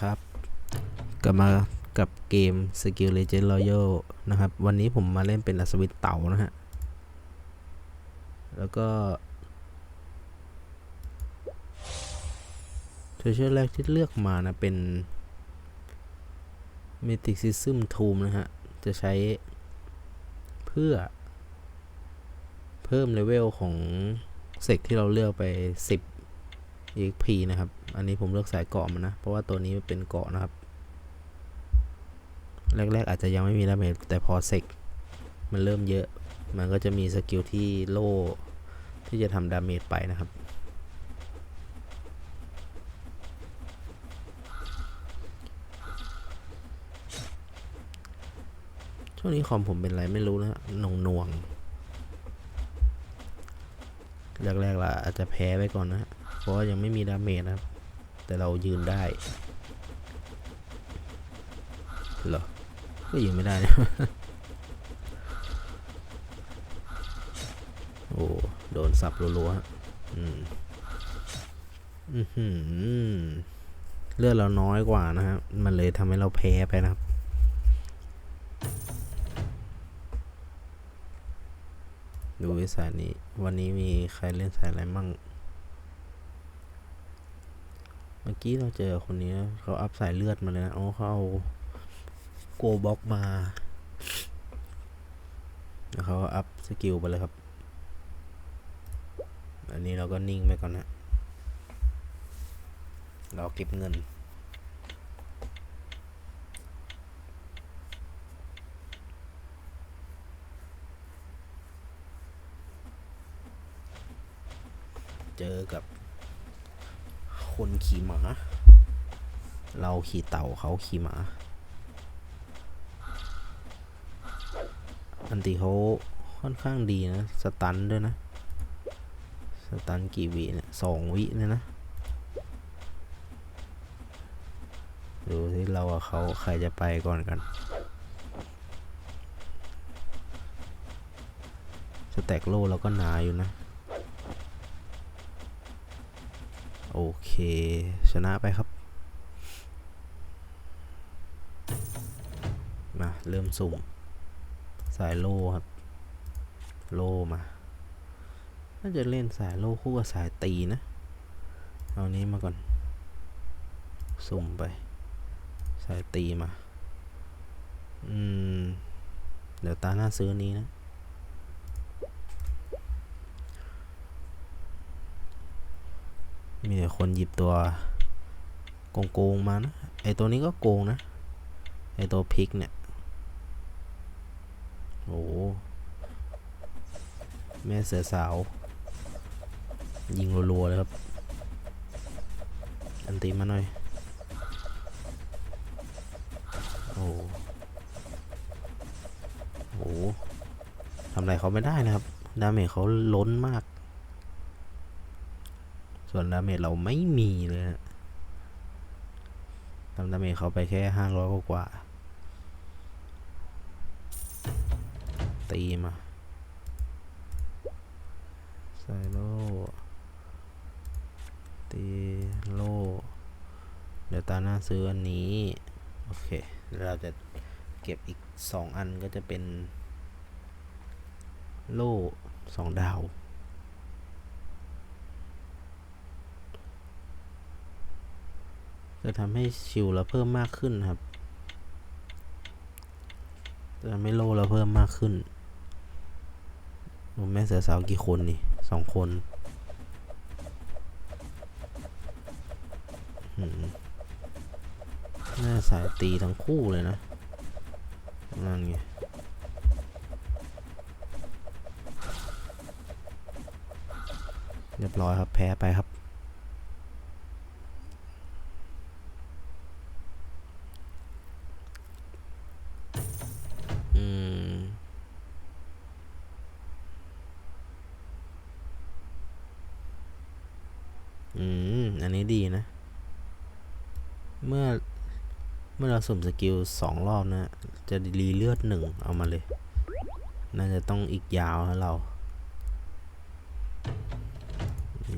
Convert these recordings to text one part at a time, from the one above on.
ครับ กลับมากับเกม Skill Legend Royal นะครับ วันนี้ผมมาเล่นเป็นอัศวินเต่านะฮะ แล้วก็เทเชอร์แรกที่เลือกมานะเป็น Mysticism Tomb นะฮะ จะใช้เพื่อ เพิ่มเลเวลของเซกที่เราเลือกไป 10 EXP นะครับ อันนี้ผมเลือกสายเกาะมันนะ เพราะว่าตัวนี้มันเป็นเกาะนะครับ แรกๆอาจจะยังไม่มีดาเมจแต่พอเซกมันเริ่มเยอะ มันก็จะมีสกิลที่โล่ที่จะทำดาเมจไปนะครับช่วงนี้คอมผมเป็นไรไม่รู้นะหน่วงหน่วงแรกๆล่ะอาจจะแพ้ไปก่อนนะ เพราะยังไม่มีดาเมจนะครับ แต่เรายืนได้เหรอก็ยืนไม่ได้นะโอ้โดนสับรัวๆอืมอือหือเลือดเราน้อยกว่านะครับมันเลยทำให้เราแพ้ไปนะครับดูวิสายนี้ วันนี้มีใครเล่นสายอะไรมั่ง เมื่อกี้เราเจอคนนี้เขาอัพสายเลือดมาเลยนะอ๋อเขาเอาโกบ็อกมาแล้วเขาก็อัพสกิลไปเลยครับ อันนี้เราก็นิ่งไปก่อนนะ เราเก็บเงิน เจอกับ คนขี่หมา เราขี่เต่าเขาขี่หมา อันตีเขาค่อนข้างดีนะ สตันด้วยนะ สตันกี่วิเนี่ยสองวิเนี่ยนะดูที่เรากับเขาใครจะไปก่อนกัน สแต็กโลเราก็หนาอยู่นะ โอเค ชนะไปครับ มา เริ่มสุ่มสายโลครับ โลมา น่าจะเล่นสายโลคู่กับสายตีนะ เอานี้มาก่อน สุ่มไป สายตีมา อืม เดี๋ยวตาหน้าซื้อนี้นะ มีแต่คนหยิบตัวโกงๆมานะ ไอตัวนี้ก็โกงนะ ไอตัวพิกเนี่ย โอ้แม่เสือสาว ยิงรัวๆเลยครับ อันตีมาหน่อย โอ้โหทำอะไรเขาไม่ได้นะครับ ดาเมจเขาล้นมาก ส่วนดาเมจเราไม่มีเลยนะทำดาเมจเขาไปแค่ห้าร้อยกว่า ตีมาใส่โลตีโล เดี๋ยวตาหน้าซื้ออันนี้ โอเค เราจะเก็บอีกสองอันก็จะเป็น โล่สองดาว จะทำให้ชิวเราเพิ่มมากขึ้นครับ จะทำให้โลเราเพิ่มมากขึ้นโอ้แม่เสือสาวกี่คนนี่สองคนหน่าสายตีทั้งคู่เลยนะ นั่นไงเรียบร้อยครับแพ้ไปครับ อืม อืม อันนี้ดีนะ เมื่อ เมื่อเรา สุ่มสกิลสองรอบนะ จะรีเลือดหนึ่งเอามาเลย น่าจะต้องอีกยาวนะเรา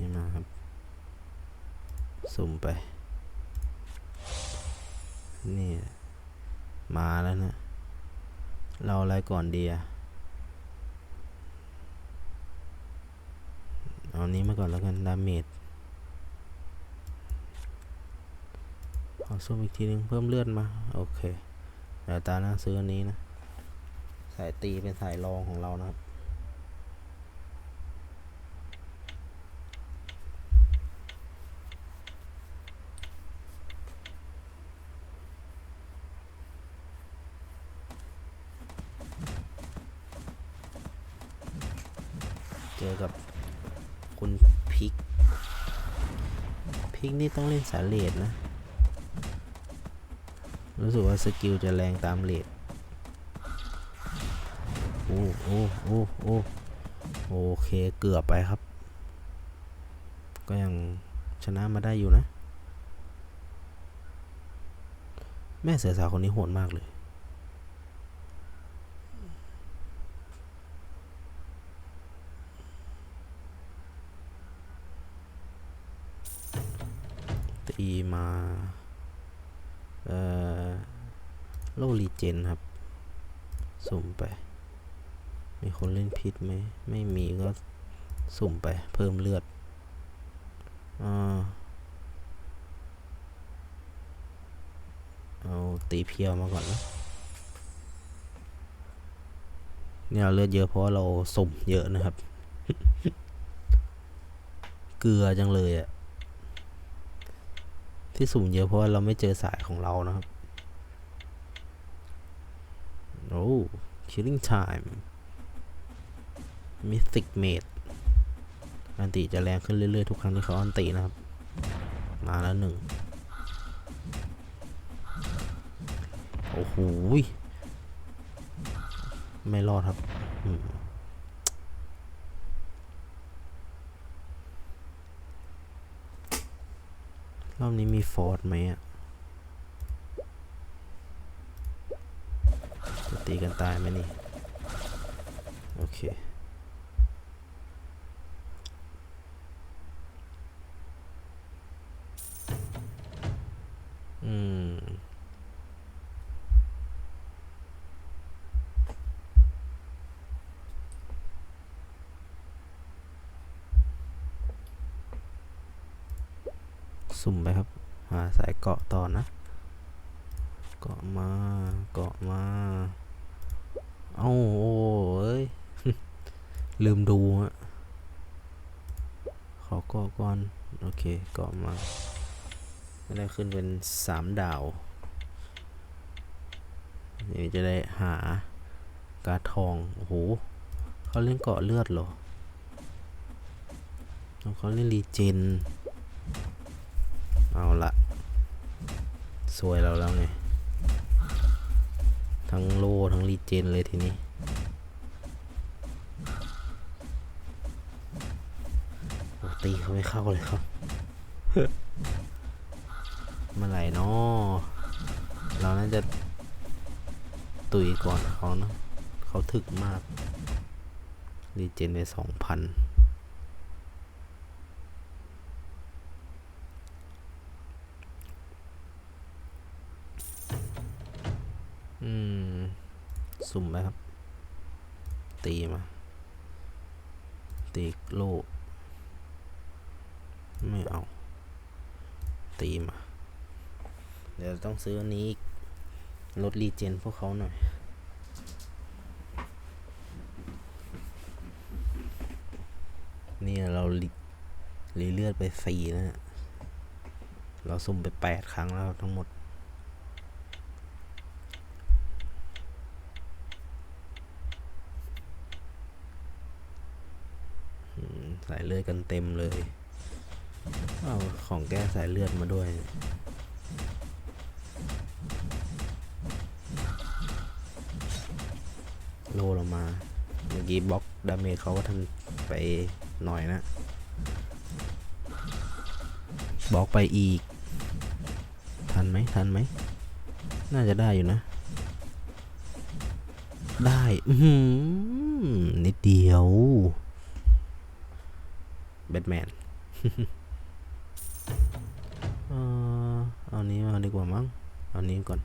นี่มาครับ สุ่มไป นี่ มาแล้วนะ เราอะไรก่อนดีอะเอานี้มาก่อนแล้วกัน ดาเมจ อซูมอีกทีนึงเพิ่มเลือดมา โอเคเดี๋ยวตาหน้าซื้ออันนี้นะ สายตีเป็นสายรองของเรานะครับเจอกับคุณพิก พิกนี่ต้องเล่นสาเลดนะ รู้สึกว่าสกิลจะแรงตามเลดโอ้โอ้โอ้โอ้โอเคเกือบไปครับ ก็ยังชนะมาได้อยู่นะ แม่เสือสาวคนนี้โหดมากเลย ตีมา เอ่อ โลลี เจนครับ สุ่มไป มีคนเล่นพิษไหม ไม่มีก็สุ่มไป เพิ่มเลือดอ่าเอาตีเพียวมาก่อนนะเนี่ยเลือดเยอะเพราะเราสุ่มเยอะนะครับ เกลือจังเลยอะที่สุ่มเยอะเพราะเราไม่เจอสายของเรานะครับ โอ้ killing time mythic mate อันติจะแรงขึ้นเรื่อยๆ ทุกครั้งที่เขาอันตินะครับ มาแล้วหนึ่งโอ้โหไม่รอดครับรอบนี้มีฟอร์ดไหมอะ จะ ตีกันตายไหมนี่ โอเค อืม สุ่มไปครับ หาสายเกาะต่อนะ เกาะมา เกาะมา เอ้โอ้เอ้ย ลืมดูฮะ ขอกาะก่อน โอเคเกาะมาได้ขึ้นเป็นสามดาวเดี๋ยวจะได้หาการทอง โอ้โหเขาเล่นเกาะเลือดเหรอเขาเล่นรีเจน เอาละสวยเราแล้วไง ทั้งโลทั้งรีเจนเลยทีนี้ ตีเขาไม่เข้าเลยครับเมื่อไหร่นาะเราน่าจะตุยก่อนเขาเนะเขาถึกมากรีเจนไปสองพัน อืม สุ่มไปครับ ตีมา ตีโลกไม่เอา ตีมา เดี๋ยวต้อง ซื้ออันนี้ลดรีเจนพวกเขาหน่อยนี่เรารีเลือดไปสี่นะฮะเราสุ่มไปแปดครั้งแล้วทั้งหมด สายเลือดกันเต็มเลย เอาของแก้สายเลือดมาด้วย โลเรามา เมื่อกี้บล็อกดาเมจเขาก็ทำไปหน่อยนะ บล็อกไปอีก ทันไหมทันไหม น่าจะได้อยู่นะ ได้อือหือนิดเดียวแบทแมนเออเอานี้มาดีกว่ามั้งเอานี้ก่อน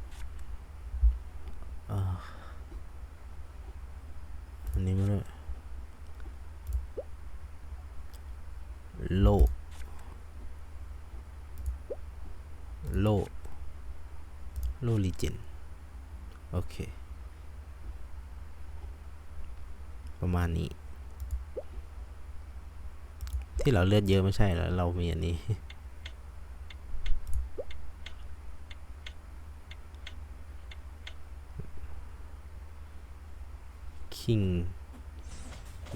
อันนี้มาเลยโล โล โลลิเจนโอเค ประมาณนี้ ที่เราเลือดเยอะไม่ใช่แล้วเรามีอันนี้ คิง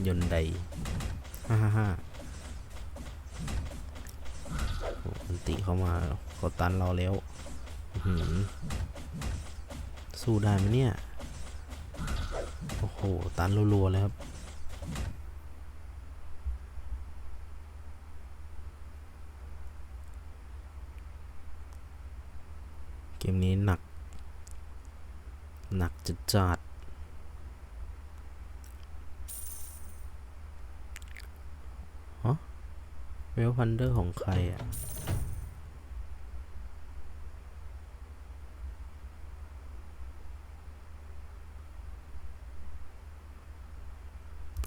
ยนไดฮ่าฮ่าฮ่าโอ้อันติเข้ามาเขาตันเราแล้วอื้อหือสู้ได้ไหมเนี่ย โอ้โห ตันรัวๆเลยครับเกมนี้หนัก หนักจัดจัดฮะเวลพันเดอร์ของใครอะ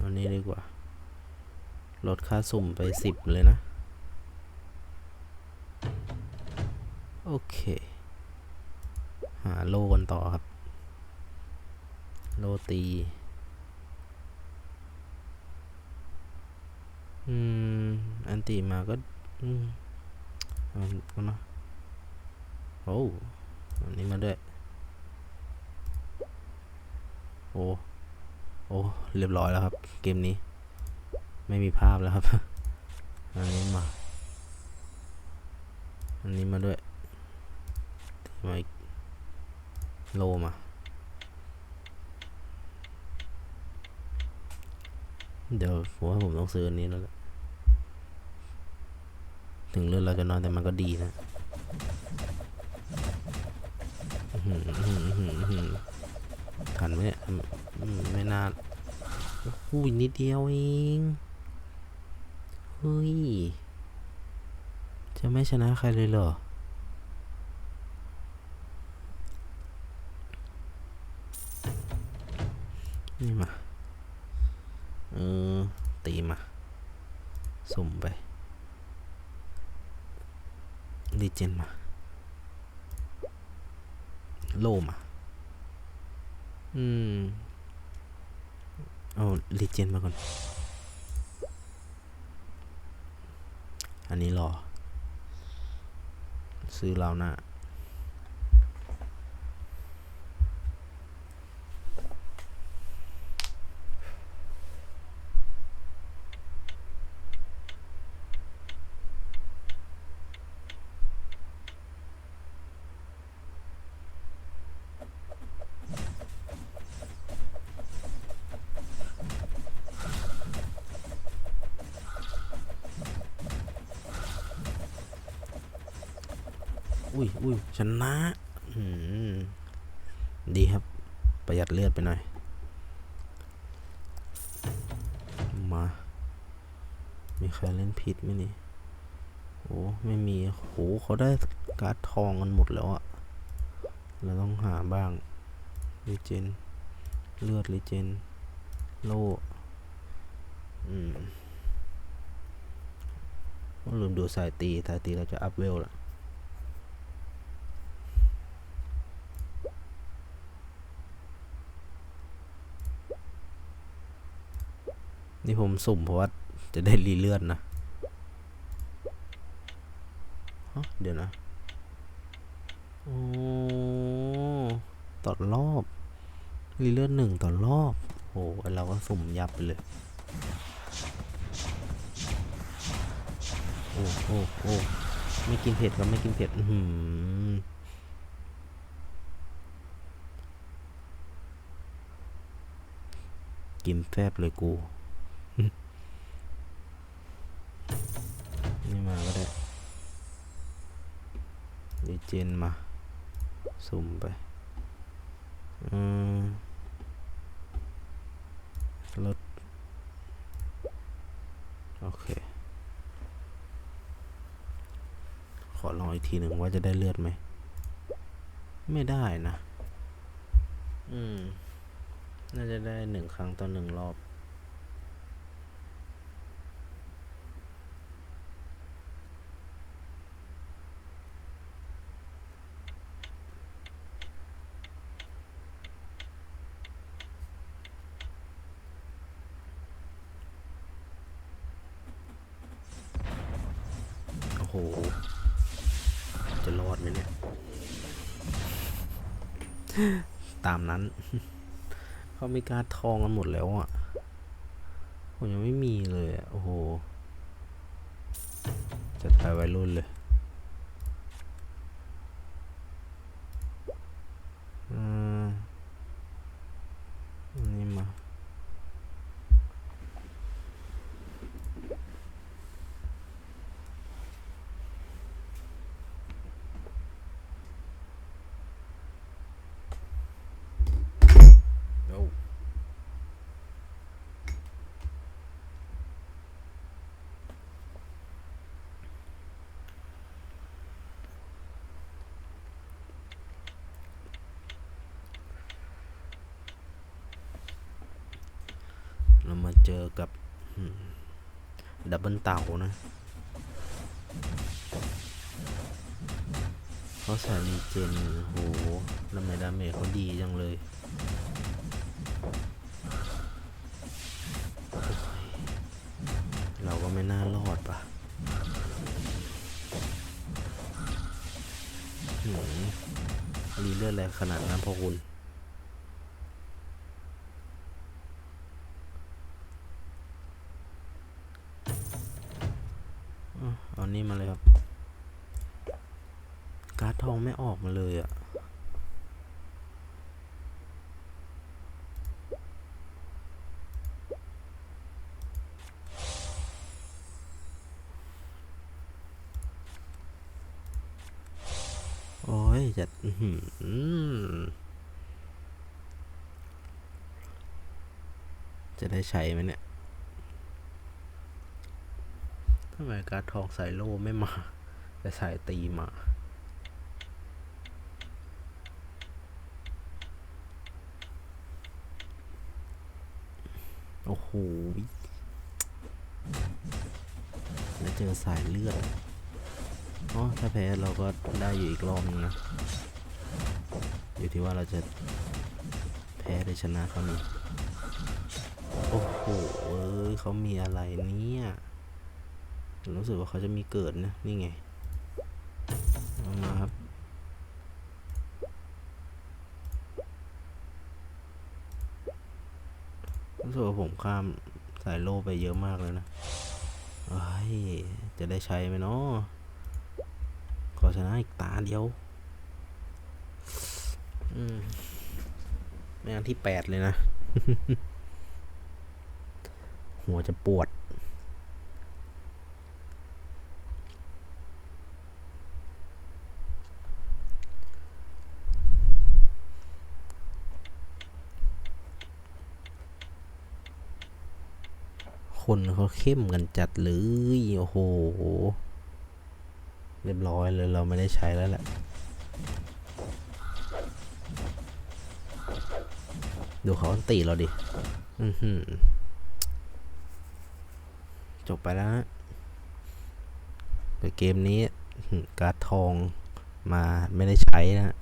อันนี้ดีกว่า ลดค่าสุ่มไปสิบเลยนะ โอเค หาโลกันต่อครับ โลตี อืม อันตีมาก็ อืมเอาก็นะโอ้อันนี้มาด้วย โอ้ โอ้ เรียบร้อยแล้วครับ เกมนี้ ไม่มีภาพแล้วครับ อันนี้มา อันนี้มาด้วยมาโลมา เดี๋ยวผมว่าผมต้องซื้ออันนี้แล้วถึงเลือดเราจะน้อยแต่มันก็ดีนะหันไหมเนี่ยไม่น่าโอ้ยนิดเดียวเอง เฮ้ย จะไม่ชนะใครเลยเหรอ นี่มา เออ ตีมา สุ่มไปดีเจนมา โลมา อืม เอาลีเจนมาก่อน อันนี้รอ ซื้อเราหน้า อุ้ยอุ้ยชนะดีครับ ประหยัดเลือดไปหน่อย มา มีใครเล่นผิดไหมนี่ โอ้ไม่มีโหเขาได้การ์ดทองกันหมดแล้วอะเราต้องหาบ้างลิเจน เลือดลิเจน โลอืมต้องลืมดูสายตีสายตีเราจะอัพเวลล้ว นี่ผมสุ่มเพราะว่าจะได้รีเลือดนะเดี๋ยวนะ โอ้ต่อรอบรีเลือดหนึ่งต่อรอบโอ้ไอ้เราก็สุ่มยับไปเลย โอ้โอ้โอ้ไม่กินเผ็ดก็ไม่กินเผ็ด อือหือกินแฟบเลยกู นี่มาก็ได้ ดีเจนมา สุ่มไปอืมลดโอเค ขอลองอีกทีหนึ่งว่าจะได้เลือดไหม ไม่ได้นะ อืม น่าจะได้หนึ่งครั้งต่อหนึ่งรอบ โอ้โห จะรอดไหมเนี่ย ตามนั้น เขามีการทองกันหมดแล้วอะ ผมยังไม่มีเลย โอ้โห จะตายไวรุ่นเลย อืมอันนี่มา โอ้เรามาเจ อกับดับเบิลเต่านะเขาใส่รีเจนโหทำไมดาเมจเขาดีจังเลย เราก็ไม่น่ารอดปะหืมรีเลือดอะไรขนาดนั้นพอคุณ อะเอา นี่มาเลยครับ การ์ดทองไม่ออกมาเลยอะ่ะโอ้ยจะอื้อหือจะได้ใช้ไหมเนี่ยทำไมการทองสายโล่ไม่มา แต่สายตีมาโอ้โหแล้วเจอสายเลือดอ๋อถ้าแพ้เราก็ได้อยู่อีกรอบนึงนะ อยู่ที่ว่าเราจะแพ้หรือชนะเขานี่โอ้โห เอ้ยเขามีอะไรเนี่ย รู้สึกว่าเขาจะมีเกิดนะ นี่ไงเอามาครับ รู้สึกว่าผมข้ามสายโลไปเยอะมากเลยนะเอ้ย จะได้ใช้ไหมเนาะขอชนะอีกตาเดียว อืมไม่อันที่แปดเลยนะ หัวจะปวด คน เขาเข้มกันจัดเลยโอ้โห เรียบร้อยเลยเราไม่ได้ใช้แล้วแหละ ดูเขาอันตีเราดิ อือหือจบไปแล้วนะแต่เกมนี้การ์ดทองมาไม่ได้ใช้นะ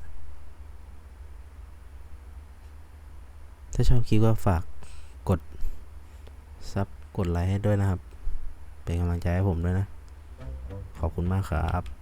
ถ้าชอบคลิปก็ฝากกดซับ กดไลค์ให้ด้วยนะครับ เป็นกำลังใจให้ผมด้วยนะ ขอบคุณมากครับ